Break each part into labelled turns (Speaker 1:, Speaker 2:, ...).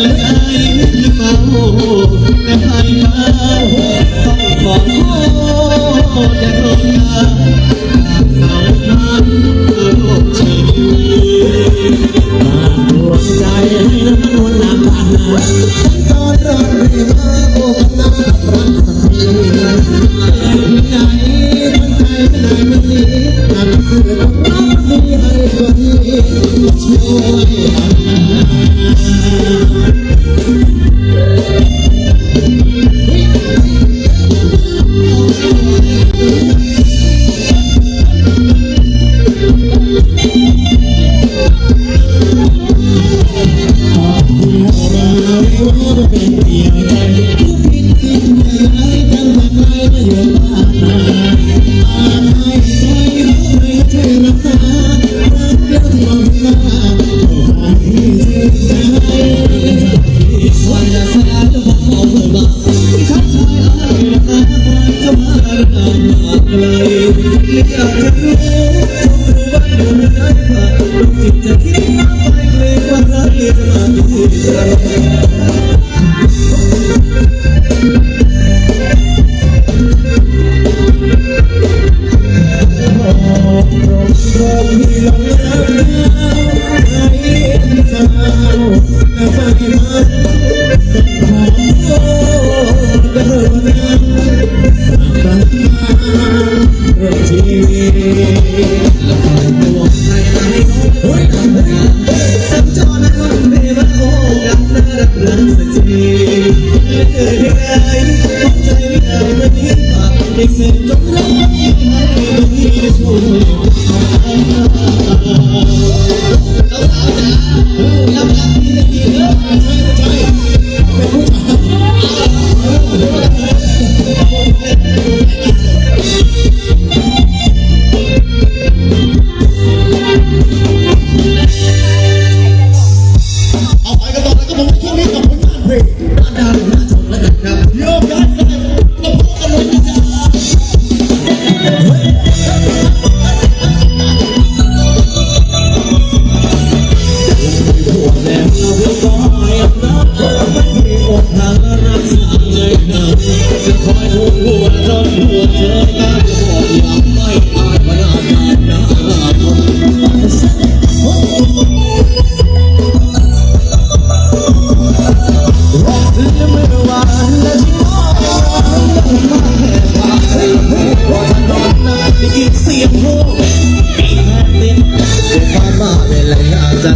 Speaker 1: และไอ้
Speaker 2: ลืมเฝ้า
Speaker 1: และไอ้มาต้องขอโทษอย่าร้องไห้ Yeah.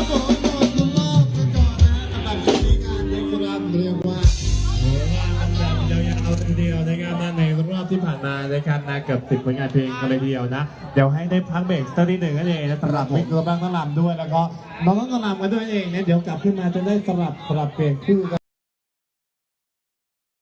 Speaker 1: บผมหมอบกันก่อนนะอัน
Speaker 2: ดับที่มีการเรียกรับเรียกว่า
Speaker 3: โหราอันดับยาวๆทีเดียวนะครับมาในรอบที่ผ่านมานะครับนะเกือบสิบผลงานเพลงกันเลยเดียวนะ เดี๋ยวให้ได้พักเบรกสักนิดหนึ่งกันเลยนะ
Speaker 1: สำหรับมิกเกอร์บ้างต้องลำด้วยแล้วก็น้องต้องลำกันด้วยนั่เองนะเดี๋ยวกลับขึ้นมาจะได้สรับสรับเปลี่ยนคู่น